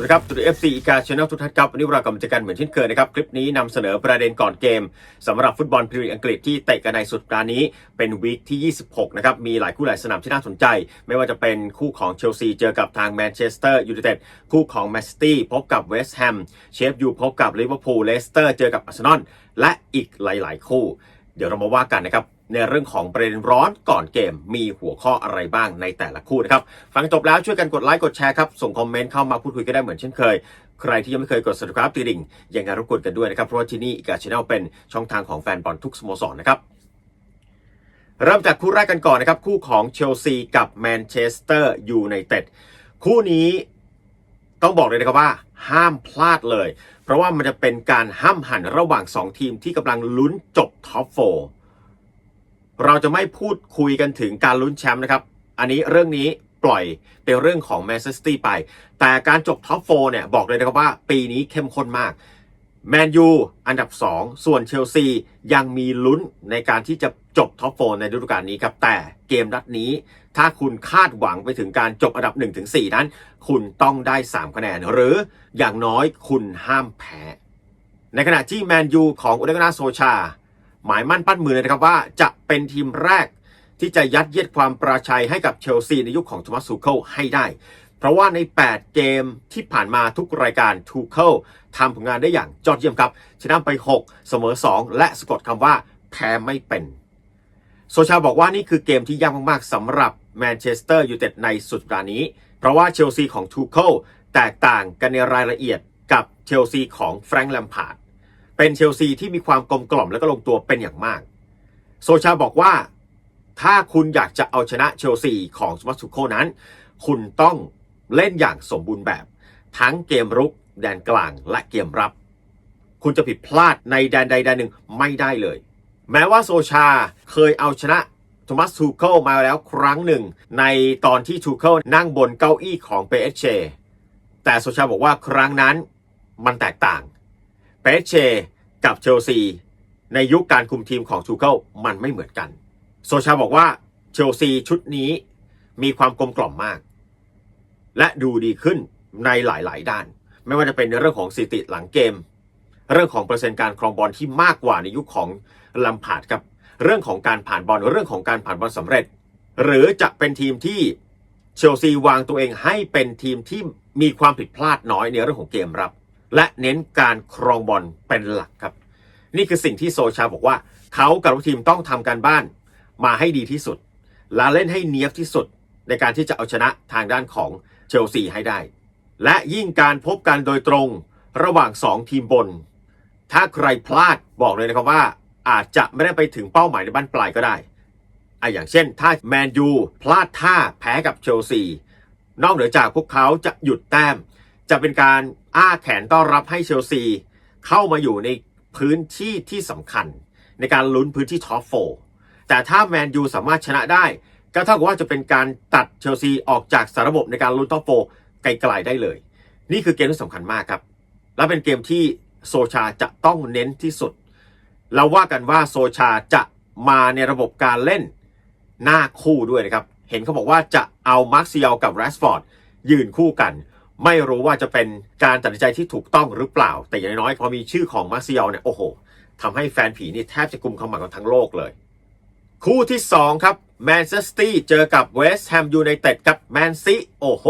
วัสดีครับตุดเอฟซีอีกาชแนลทุกท่านครับ วันนี้เรากำลังจะกันเหมือนเช่นเคยนะครับ คลิปนี้นำเสนอประเด็นก่อนเกมสำหรับฟุตบอลพรีเมียร์อังกฤษที่เตะกันในสุดสัปดาห์นี้เป็นวีคที่ 26 นะครับ มีหลายคู่หลายสนามที่น่าสนใจ ไม่ว่าจะเป็นคู่ของเชลซีเจอกับทางแมนเชสเตอร์ยูไนเต็ดคู่ของแมนซิตี้พบกับเวสต์แฮมเชฟยูพบกับลิเวอร์พูลเลสเตอร์เจอกับอาร์เซนอลและอีกหลาย ๆ คู่ เดี๋ยวเรามาว่ากันนะครับ ในเรื่องของประเด็นร้อนก่อนเกมมีหัวข้ออะไรบ้างในแต่ละคู่นะครับ ฟังจบแล้วช่วยกันกดไลค์กดแชร์ครับ ส่งคอมเมนต์เข้ามาพูดคุยกันได้เหมือนเช่นเคย ใครที่ยังไม่เคยกด subscribe ติดดิ่งยังไงรบกวนกันด้วยนะครับ เพราะว่าที่นี่อีกาชแนลเป็นช่องทางของแฟนบอลทุกสโมสรนะครับเริ่มจากคู่แรกกันก่อนนะครับ คู่ของเชลซีกับแมนเชสเตอร์ยูไนเต็ดคู่นี้ต้องบอกเลยนะครับว่าห้ามพลาดเลย เพราะว่ามันจะเป็นการห้ามหันระหว่าง 2 ทีมที่กำลังลุ้นจบท็อปโฟ เราจะไม่พูดคุยกันถึงการลุ้นแชมป์นะครับ อันนี้เรื่องนี้ปล่อยเป็นเรื่องของแมนเชสเตอร์ไป แต่การจบท็อปโฟเนี่ยบอกเลยนะครับว่าปีนี้เข้มข้นมากแมนยูอันดับ 2 ส่วนเชลซียังมีลุ้นในการที่จะจบท็อปโฟในฤดูกาลนี้ครับ แต่เกมนัดนี้ ถ้าคุณคาดหวังไปถึงการจบอันดับ 1-4 นั้น คุณต้องได้ 3 คะแนน หรืออย่างน้อยคุณห้ามแพ้ ในขณะที่แมนยูของอุดกนาโซชา หมายมั่นปั้นมือเลยนะครับว่าจะเป็นทีมแรกที่จะยัดเยียดความปราชัยให้กับเชลซีในยุคของทมัสซูเคิลให้ได้ เพราะว่าใน 8 เกมที่ผ่านมาทุกรายการทูเคิลทำผลงานได้อย่างยอดเยี่ยมครับ ชนะไป 6 เสมอ 2 และสะกดคำว่าแพ้ไม่เป็น โซชาบอกว่านี่คือเกมที่ยากมากๆสำหรับแมนเชสเตอร์ยูไนเต็ดในสุดสัปดานี้ เพราะว่าเชลซีของทูเคิลแตกต่างกันในรายละเอียดกับเชลซีของแฟรงค์แลมพาร์ด เป็นเชลซีที่มีความกลมกล่อมและก็ลงตัวเป็นอย่างมาก โซชาบอกว่าถ้าคุณอยากจะเอาชนะเชลซีของสมัตสุโคนั้น คุณต้องเล่นอย่างสมบูรณ์แบบ ทั้งเกมรุก แดนกลางและเกมรับ คุณจะผิดพลาดในแดนใดแดนหนึ่งไม่ได้เลย แม้ว่าโซชาเคยเอาชนะโทมัสทูเคิลมาแล้วครั้งหนึ่ง ในตอนที่ทูเคิลนั่งบนเก้าอี้ของเปเอเชแต่โซชาบอกว่าครั้งนั้นมันแตกต่าง เปเชกับเชลซีในยุคการคุมทีมของทูเคิลมันไม่เหมือนกัน โซชาบอกว่าเชลซีชุดนี้มีความกลมกล่อมมาก และดูดีขึ้นในหลาย ๆ ด้าน ไม่ว่าจะเป็นในเรื่องของสถิติหลังเกม เรื่องของเปอร์เซ็นต์การครองบอลที่มากกว่าในยุคของลัมพาร์ดครับเรื่องของการผ่านบอลเรื่องของการผ่านบอลสำเร็จ หรือจะเป็นทีมที่เชลซีวางตัวเองให้เป็นทีมที่มีความผิดพลาดน้อยในเรื่องของเกมรับ และเน้นการครองบอลเป็นหลักครับ นี่คือสิ่งที่โซชาบอกว่า เขากับลูกทีมต้องทำการบ้านมาให้ดีที่สุด และเล่นให้เนียบที่สุดในการที่จะเอาชนะทางด้านของเชลซีให้ได้ และยิ่งการพบกันโดยตรงระหว่าง 2 ทีมบน ถ้าใครพลาดบอกเลยนะครับว่าอาจจะไม่ได้ไปถึงเป้าหมายในบ้านปลายก็ได้อะอย่างเช่น ถ้าแมนยูพลาดท่าแพ้กับเชลซี นอกเหนือจากพวกเขาจะหยุดแต้ม จะเป็นการ อ้าแขนต้อนรับให้เชลซี เข้ามาอยู่ในพื้นที่ที่สำคัญ ในการลุ้นพื้นที่ท็อปโฟแต่ถ้าแมนยูสามารถชนะได้ ก็เท่ากับว่าจะเป็นการตัดเชลซีออกจากสารระบบในการลุ้นท็อปโฟไกลๆได้เลย นี่คือเกมที่สำคัญมากครับ และเป็นเกมที่โซชาจะต้องเน้นที่สุด เราว่ากันว่าโซชาจะมาในระบบการเล่นหน้าคู่ด้วยนะครับ เห็นเขาบอกว่าจะเอามาร์คซิลกับแรสฟอร์ดยืนคู่กัน ไม่รู้ว่าจะเป็นการตัดสินใจที่ถูกต้องหรือเปล่า แต่อย่างน้อยพอมีชื่อของมาร์คซิลเนี่ยโอ้โหทำให้แฟนผีนี่แทบจะกุมขมังกันทั้งโลกเลย คู่ที่ 2 ครับแมนเชสเตอร์เจอกับเวสต์แฮมยูไนเต็ดครับแมนซีโอ้โห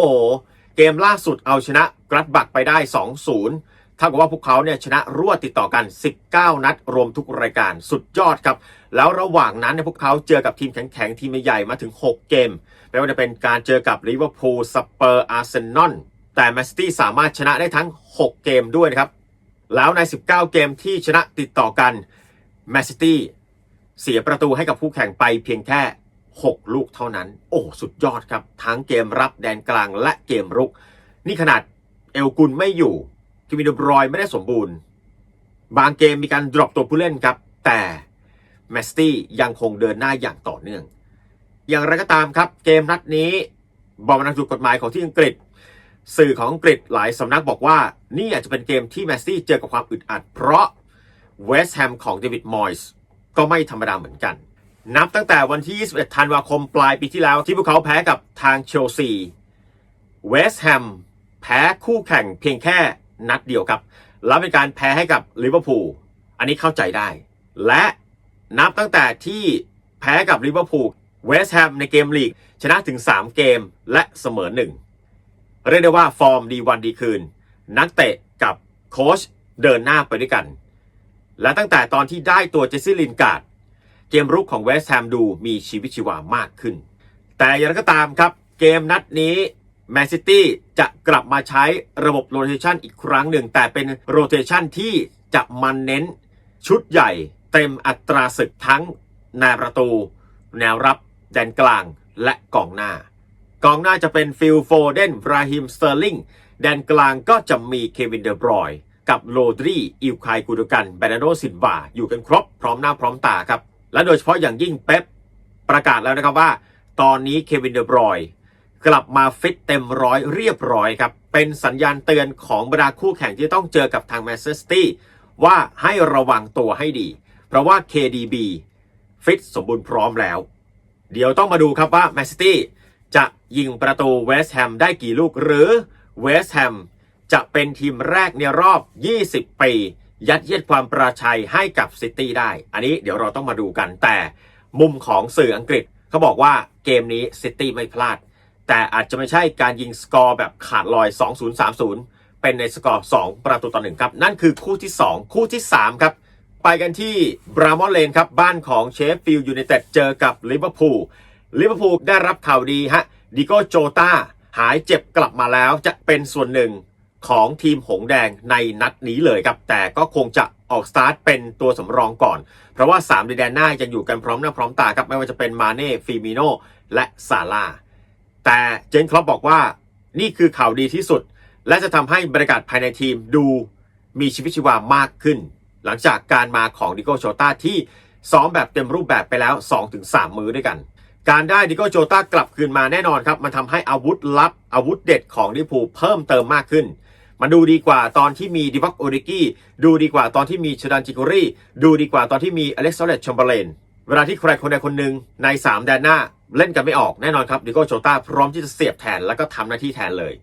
เกมล่าสุดเอาชนะกรัดบักไปได้ 2-0เท่ากับว่าพวกเขาเนี่ยชนะรวดติดต่อกัน 19 นัด รวมทุกรายการสุดยอดครับ แล้วระหว่างนั้นเนี่ยพวกเขาเจอกับทีมแข็งๆ ทีมใหญ่มาถึง 6 เกม ไม่ว่าจะเป็นการเจอกับลิเวอร์พูลสเปอร์อาร์เซนอล แต่แมนซิตี้สามารถชนะได้ทั้ง 6 เกมด้วยนะครับ แล้วใน 19 เกมที่ชนะติดต่อกันแมนซิตี้เสียประตูให้กับคู่แข่งไปเพียงแค่ 6 ลูกเท่านั้น โอ้สุดยอดครับ ทั้งเกมรับแดนกลางและเกมรุก นี่ขนาดเอลกุลไม่อยู่คิมินบรอยไม่ได้สมบูรณ์ บางเกมมีการดรอปตัวผู้เล่นครับ แต่แมสตี้ยังคงเดินหน้าอย่างต่อเนื่อง อย่างไรก็ตามครับ เกมนัดนี้บอลนักถูกกฎหมายของที่อังกฤษ สื่อของอังกฤษหลายสำนักบอกว่า นี่อาจจะเป็นเกมที่แมสซี่เจอกับความอึดอัด เพราะเวสต์แฮมของเดวิดมอยส์ก็ไม่ธรรมดาเหมือนกัน นับตั้งแต่วันที่ 21 ธันวาคมปลายปีที่แล้วที่พวกเขาแพ้กับทางเชลซีเวสต์แฮมแพ้คู่แข่งเพียงแค่นัดเดียวครับแล้วเป็นการแพ้ให้กับลิเวอร์พูลอันนี้เข้าใจได้ และนับตั้งแต่ที่แพ้กับลิเวอร์พูลเวสต์แฮมในเกมลีก ชนะถึง 3 เกมและเสมอหนึ่ง เรียกได้ว่าฟอร์มดีวันดีคืน นักเตะกับโค้ชเดินหน้าไปด้วยกัน และตั้งแต่ตอนที่ได้ตัวเจสซี่ลินการ์ดเกมรุกของเวสต์แฮมดูมีชีวิตชีวามากขึ้น แต่อย่างไรก็ตามครับ เกมนัดนี้แมนซิตี้จะกลับมาใช้ระบบโรเ t ชันอีกครั้งหนึ่ง แต่เป็นโรเ t ชันที่จะมันเน้นชุดใหญ่เต็มอัตราศึกทั้งแนวประตู แนวรับแดนกลางและกองหน้า กองหน้าจะเป็นฟิลโฟเดนบราฮิมสเตอร์ลิงแดนกลางก็จะมีเควินเดอบรอยกับโรดรีอิวคายกูดกันแบรนโดซินวาอยู่กันครบพร้อมหน้าพร้อมตาครับ และโดยเฉพาะอย่างยิ่งเป๊ปประกาศแล้วนะครับว่า ตอนนี้เควินเดอบรอยกลับมาฟิตเต็มร้อยเรียบร้อยครับ เป็นสัญญาณเตือนของบรรดาคู่แข่งที่ต้องเจอกับทางแมนเชสเตอร์ว่าให้ระวังตัวให้ดี เพราะว่า KDB ฟิตสมบูรณ์พร้อมแล้ว เดี๋ยวต้องมาดูครับว่าแมนซิตี้ จะยิงประตูเวสต์แฮมได้กี่ลูก หรือเวสต์แฮมจะเป็นทีมแรกในรอบ 20 ปี ยัดเยียดความประชัยให้กับซิตี้ได้ อันนี้เดี๋ยวเราต้องมาดูกัน แต่มุมของสื่ออังกฤษเขาบอกว่าเกมนี้ซิตี้ไม่พลาด แต่อาจจะไม่ใช่การยิงสกอร์แบบขาดลอย 2030 เป็นในสกอร์ 2 ประตูต่อหนึ่งครับ นั่นคือคู่ที่ 2 คู่ที่ 3 ครับ ไปกันที่บรามอนเลนครับ บ้านของเชฟฟิลด์ยูไนเต็ดเจอกับลิเวอร์พูล ลิเวอร์พูลได้รับข่าวดีฮะดิโก้โจตาหายเจ็บกลับมาแล้วจะเป็นส่วนหนึ่งของทีมหงแดงในนัดนี้เลยครับ แต่ก็คงจะออกสตาร์ทเป็นตัวสำรองก่อน เพราะว่า3ในแดนหน้ายังอยู่กันพร้อมหน้าพร้อมตาครับ ไม่ว่าจะเป็นมาเน่ฟิมิโนและซาร่าแต่เจนครอปบอกว่านี่คือข่าวดีที่สุด และจะทำให้บรรยากาศภายในทีมดูมีชีวิตชีวามากขึ้น หลังจากการมาของดิโก้โชต้าที่ซ้อมแบบเต็มรูปแบบไปแล้ว 2-3 มือด้วยกัน การได้ดิโก้โจตากลับคืนมาแน่นอนครับ มันทำให้อาวุธลับอาวุธเด็ดของลิเวอร์พูลเพิ่มเติมมากขึ้น มันดูดีกว่าตอนที่มีดิวักโอริกี้ดูดีกว่าตอนที่มีชดันจิโกรีดูดีกว่าตอนที่มีอเล็กซาเลตชมเบเลนเวลาที่ใครคนใดคนหนึ่งใน 3 แดนหน้าเล่นกันไม่ออกแน่นอนครับดิโก้โจตาพร้อมที่จะเสียบแทนแล้วก็ทำหน้าที่แทนเลย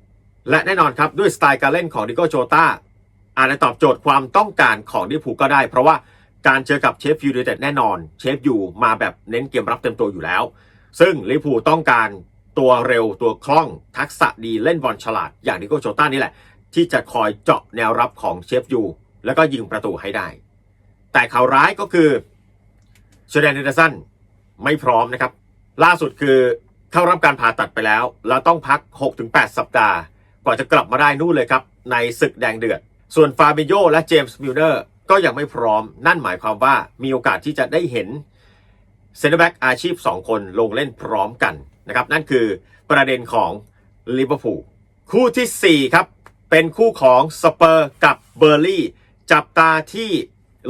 และแน่นอนครับด้วยสไตล์การเล่นของดิโก้โจตาอาจจะตอบโจทย์ความต้องการของลิพูก็ได้ เพราะว่าการเจอกับเชฟยูไนเต็ดแน่นอน เชฟยูมาแบบเน้นเกมรับเต็มตัวอยู่แล้ว ซึ่งลิพูต้องการตัวเร็วตัวคล่องทักษะดีเล่นบอลฉลาด อย่างดิโกโจต้านี่แหละ ที่จะคอยเจาะแนวรับของเชฟยู แล้วก็ยิงประตูให้ได้ แต่ข่าวร้ายก็คือเชเดนเดอร์สันไม่พร้อมนะครับ ล่าสุดคือเข้ารับการผ่าตัดไปแล้ว แล้วต้องพัก 6-8 สัปดาห์ กว่าจะกลับมาได้นู่นเลยครับ ในศึกแดงเดือด ส่วนฟาบิโยและเจมส์มิลเนอร์ก็ยังไม่พร้อม นั่นหมายความว่ามีโอกาสที่จะได้เห็น เซนเตอร์แบ็กอาชีพ 2 คนลงเล่นพร้อมกันนะครับนั่นคือประเด็นของลิเวอร์พูลคู่ทีสี่ 4 ครับ เป็นคู่ของสเปอร์กับเบอร์ลี่ จับตาที่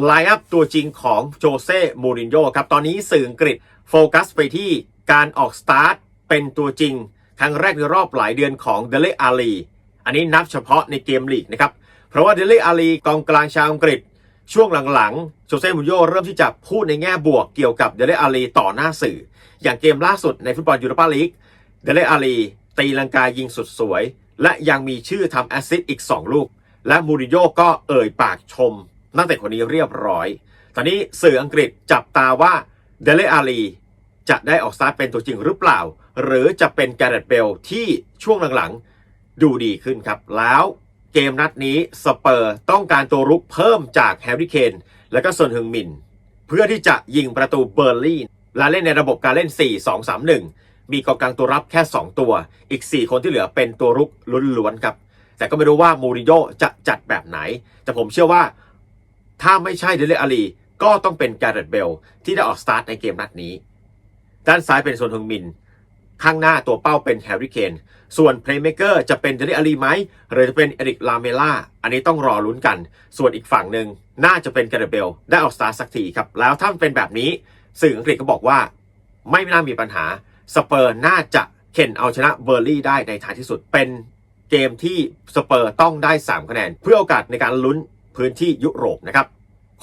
ไลน์อัพตัวจริงของโจเซ่มูรินโญ่ครับ ตอนนี้สื่ออังกฤษโฟกัสไปที่การออกสตาร์ทเป็นตัวจริง ครั้งแรกในรอบหลายเดือนของเดเลอาลีอันนี้นับเฉพาะในเกมลีกนะครับ เพราะว่าเดเลอาลีกองกลางชาวอังกฤษ ช่วงหลังๆโจเซ่มูรินโญ่เริ่มที่จะพูดในแง่บวกเกี่ยวกับเดเลอาลีต่อหน้าสื่อ อย่างเกมล่าสุดในฟุตบอลยูโรปาลีกเดเลอาลีตีลังกายิงสุดสวย และยังมีชื่อทำแอสซิสต์อีก 2 ลูก และมูรินโญ่ก็เอ่ยปากชม นักเตะคนนี้เรียบร้อย ตอนนี้สื่ออังกฤษจับตาว่าเดเลอาลีจะได้ออกสตาร์ทเป็นตัวจริงหรือเปล่า หรือจะเป็นแกเรตเบลที่ช่วงหลังๆดูดีขึ้นครับแล้ว เกมนัดนี้สเปอร์ต้องการตัวรุกเพิ่มจากแฮร์รี่เคนและก็ซนฮึงมิน เพื่อที่จะยิงประตูเบอร์ลี่และเล่นในระบบการเล่น 4-2-3-1 มีกองกลางตัวรับแค่ 2 ตัว อีก 4 คนที่เหลือเป็นตัวรุกล้วนๆครับ แต่ก็ไม่รู้ว่ามูริโญ่จะจัดแบบไหน แต่ผมเชื่อว่าถ้าไม่ใช่เดเลอาลีก็ต้องเป็นการ์เรตเบลที่ได้ออกสตาร์ทในเกมนัดนี้ ด้านซ้ายเป็นโซนฮึงมิน ข้างหน้าตัวเป้าเป็นแฮร์รี่เคนส่วนเพลย์เมเกอร์จะเป็นเดเลอาลีไหมหรือจะเป็นเอริกลาเมล่าอันนี้ต้องรอลุ้นกัน ส่วนอีกฝั่งหนึ่งน่าจะเป็นการ์เรตเบลได้ออกสตาร์สักทีครับ แล้วถ้าเป็นแบบนี้ สื่ออังกฤษก็บอกว่าไม่น่ามีปัญหาสเปอร์น่าจะเข็นเอาชนะเบอร์ลี่ได้ในท้ายที่สุดเป็นเกมที่สเปอร์ต้องได้ 3 คะแนน เพื่อโอกาสในการลุ้นพื้นที่ยุโรปนะครับ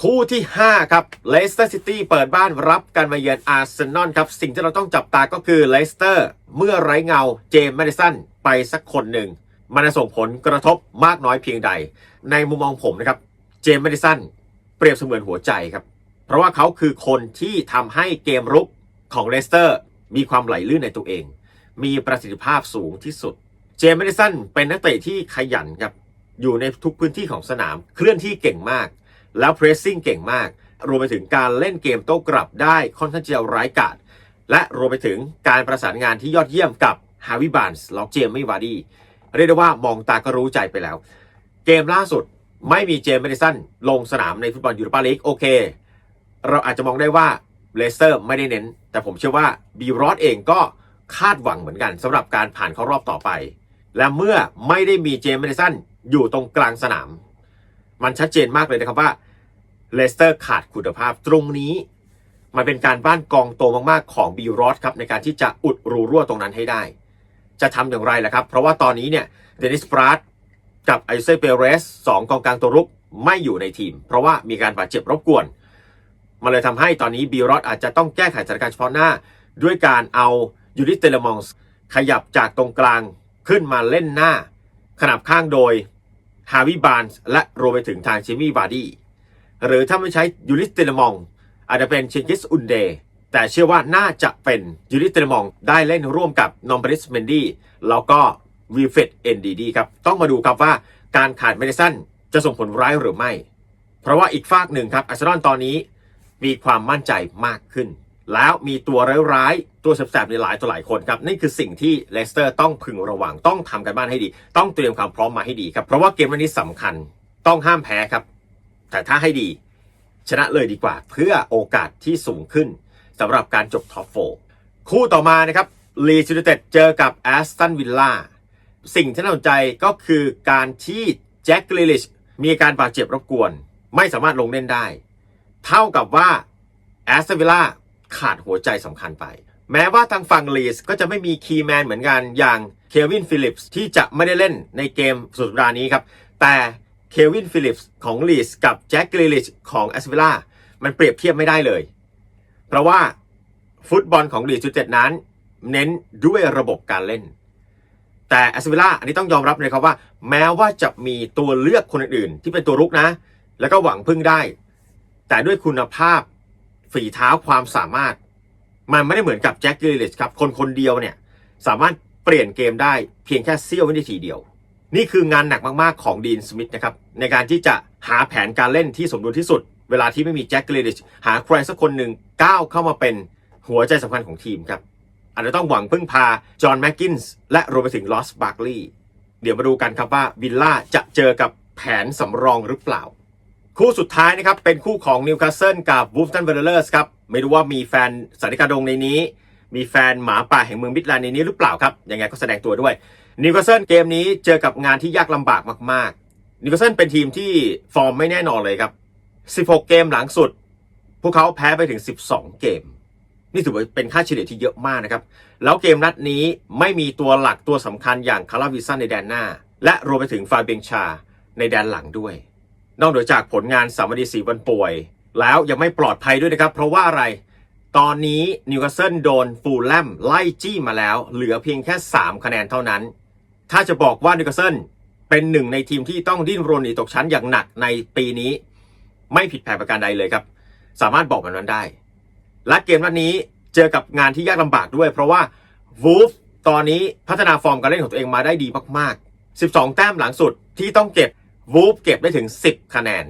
คู่ที่ 5 ครับเลสเตอร์ซิตี้เปิดบ้านรับการมาเยือนอาร์เซนอลครับ สิ่งที่เราต้องจับตาก็คือเลสเตอร์เมื่อไร้เงาเจมส์แมดิสันไปสักคนหนึ่ง มันจะส่งผลกระทบมากน้อยเพียงใด ในมุมมองผมนะครับ เจมส์แมดิสันเปรียบเสมือนหัวใจครับ เพราะว่าเขาคือคนที่ทำให้เกมรุกของเลสเตอร์มีความไหลลื่นในตัวเอง มีประสิทธิภาพสูงที่สุด เจมส์แมดิสันเป็นนักเตะที่ขยันครับอยู่ในทุกพื้นที่ของสนามเคลื่อนที่เก่งมาก แล้วเพรสซิ่งเก่งมาก รวมไปถึงการเล่นเกมโต้กลับได้ค่อนข้างจะร้ายกาจและรวมไปถึงการประสานงานที่ยอดเยี่ยมกับฮาวิบานส์ล็อกเจมไม่วารีเรียกได้ว่ามองตาก็รู้ใจไปแล้ว เกมล่าสุดไม่มีเจมส์แมดิสันลงสนามในฟุตบอลยูโรปาลีกโอเค เราอาจจะมองได้ว่าเลสเตอร์ไม่ได้เน้น แต่ผมเชื่อว่าบีรอดเองก็คาดหวังเหมือนกันสำหรับการผ่านเข้ารอบต่อไป และเมื่อไม่ได้มีเจมส์แมดิสันอยู่ตรงกลางสนาม มันชัดเจนมากเลยนะครับว่าเลสเตอร์ขาดคุณภาพตรงนี้ มันเป็นการบ้านกองโตมากๆของบีรอดครับในการที่จะอุดรูรั่วตรงนั้นให้ได้ จะทำอย่างไรล่ะครับ เพราะว่าตอนนี้เนี่ยเดนิสปราดกับไอเซเปเรสสองกองกลางตัวรุกไม่อยู่ในทีม เพราะว่ามีการบาดเจ็บรบกวนมันเลยทำให้ตอนนี้บีรอดอาจจะต้องแก้ไขสถานการณ์เฉพาะหน้า ด้วยการเอายูริสเตเลมองส์ขยับจากตรงกลางขึ้นมาเล่นหน้า ขนาบข้างโดย ฮาวิบานส์และรวมไปถึงทางจิมมี่บาร์ดี้หรือถ้าไม่ใช้ยูริสเตลมอง อาจจะเป็นเชนกิสอุนเดแต่เชื่อว่าน่าจะเป็นยูริสเตลมองได้เล่นร่วมกับนอมบริสเมนดี้แล้วก็วีเฟตเอ็นดีดีครับ ต้องมาดูครับว่าการขาดเมดิสันจะส่งผลร้ายหรือไม่ เพราะว่าอีกฝากหนึ่งครับอาร์เซนอลตอนนี้มีความมั่นใจมากขึ้น แล้วมีตัวร้ายๆ ตัวแสบๆในหลายตัวหลายคนครับนี่คือสิ่งที่เลสเตอร์ต้องพึงระวังต้องทำกันบ้านให้ดี ต้องเตรียมความพร้อมมาให้ดีครับ เพราะว่าเกมวันนี้สำคัญต้องห้ามแพ้ครับ แต่ถ้าให้ดีชนะเลยดีกว่า เพื่อโอกาสที่สูงขึ้นสำหรับการจบท็อปโฟคู่ต่อมานะครับลีจูเต็ดเจอกับแอสตันวิลล่าสิ่งที่น่าสนใจก็คือการที่แจ็คกริลิชมีอาการบาดเจ็บรบกวน ไม่สามารถลงเล่นได้ เท่ากับว่าแอสตันวิลล่า ขาดหัวใจสำคัญไป แม้ว่าทางฝั่งลีสก็จะไม่มีคีย์แมนเหมือนกันอย่างเควินฟิลิปส์ที่จะไม่ได้เล่นในเกมสุดสัปดาห์นี้ครับ แต่เควินฟิลิปส์ของลีสกับแจ็คกริลิชของแอสตันวิลล่ามันเปรียบเทียบไม่ได้เลย เพราะว่าฟุตบอลของลีดจุดเจ็ดนั้น เน้นด้วยระบบการเล่น แต่แอสเวล่าอันนี้ต้องยอมรับเลยครับว่า แม้ว่าจะมีตัวเลือกคนอื่นๆที่เป็นตัวรุกนะ แล้วก็หวังพึ่งได้ แต่ด้วยคุณภาพ ฝีเท้าความสามารถ มันไม่ได้เหมือนกับแจ็คกิลเลชครับ คนคนเดียวเนี่ย สามารถเปลี่ยนเกมได้เพียงแค่เสี้ยววินาทีเดียว นี่คืองานหนักมากๆของดีนสมิธนะครับในการที่จะหาแผนการเล่นที่สมดุลที่สุด เวลาที่ไม่มีแจ็คกิลเลชหาใครสักคนหนึ่งก้าวเข้ามาเป็นหัวใจสำคัญของทีมครับอาจจะต้องหวังพึ่งพาจอห์นแมกกินส์และรวมไปถึงลอสบาร์กลีย์เดี๋ยวมาดูกันครับว่าวิลล่าจะเจอกับแผนสำรองหรือเปล่า คู่สุดท้ายนะครับ เป็นคู่ของนิวคาสเซิลกับวูฟตันเวอร์เลอร์สครับ ไม่รู้ว่ามีแฟนสันนิกาดงในนี้ มีแฟนหมาป่าแห่งเมืองมิดแลนด์ในนี้หรือเปล่าครับ ยังไงก็แสดงตัวด้วยนิวคาสเซิลเกมนี้เจอกับงานที่ยากลำบากมากๆนิวคาสเซิลเป็นทีมที่ฟอร์มไม่แน่นอนเลยครับ 16 เกมหลังสุด พวกเขาแพ้ไปถึง 12 เกม นี่ถือว่าเป็นค่าเฉลี่ยที่เยอะมากนะครับ แล้วเกมนัดนี้ไม่มีตัวหลักตัวสำคัญอย่างคาราวิสันในแดนหน้า และรวมไปถึงฟาเบงชาในแดนหลังด้วย นอกเหนือจากผลงานสามดีสีวันป่วย แล้วยังไม่ปลอดภัยด้วยนะครับ เพราะว่าอะไร ตอนนี้นิวคาสเซิลโดนฟูลแลมไล่จี้มาแล้ว เหลือเพียงแค่ 3 คะแนนเท่านั้น ถ้าจะบอกว่านิวคาสเซิลเป็นหนึ่งในทีมที่ต้องดิ้นรนหนีตกชั้นอย่างหนักในปีนี้ ไม่ผิดแผนประการใดเลยครับ สามารถบอกแบบนั้นได้ และเกมนัดนี้เจอกับงานที่ยากลำบากด้วย เพราะว่าวูฟตอนนี้พัฒนาฟอร์มการเล่นของตัวเองมาได้ดีมากๆ 12 แต้มหลังสุดที่ต้องเก็บ วูฟเก็บได้ถึง 10 คะแนน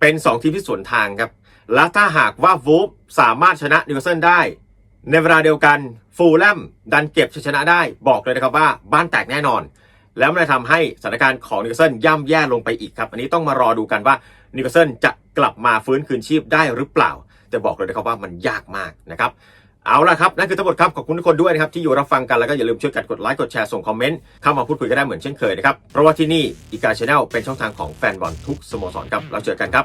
เป็น 2 ทีมที่สวนทางครับ และถ้าหากว่าวูฟสามารถชนะนิวคาสเซิลได้ ในเวลาเดียวกันฟูลแลมดันเก็บชัยชนะได้บอกเลยนะครับว่าบ้านแตกแน่นอน แล้วมันจะทำให้สถานการณ์ของนิวคาสเซิลย่ำแย่ลงไปอีกครับ อันนี้ต้องมารอดูกันว่านิวคาสเซิลจะกลับมาฟื้นคืนชีพได้หรือเปล่า แต่บอกเลยนะครับว่ามันยากมากนะครับ เอาละครับ นั่นคือทั้งหมดครับ ขอบคุณทุกคนด้วยนะครับ ที่อยู่รับฟังกัน แล้วก็อย่าลืมช่วยกันกดไลค์กดแชร์ส่งคอมเมนต์เข้ามาพูดคุยกันได้เหมือนเช่นเคยนะครับ เพราะว่าที่นี่อีกาชาแนลเป็นช่องทางของแฟนบอลทุกสโมสรครับแล้วเจอกันครับ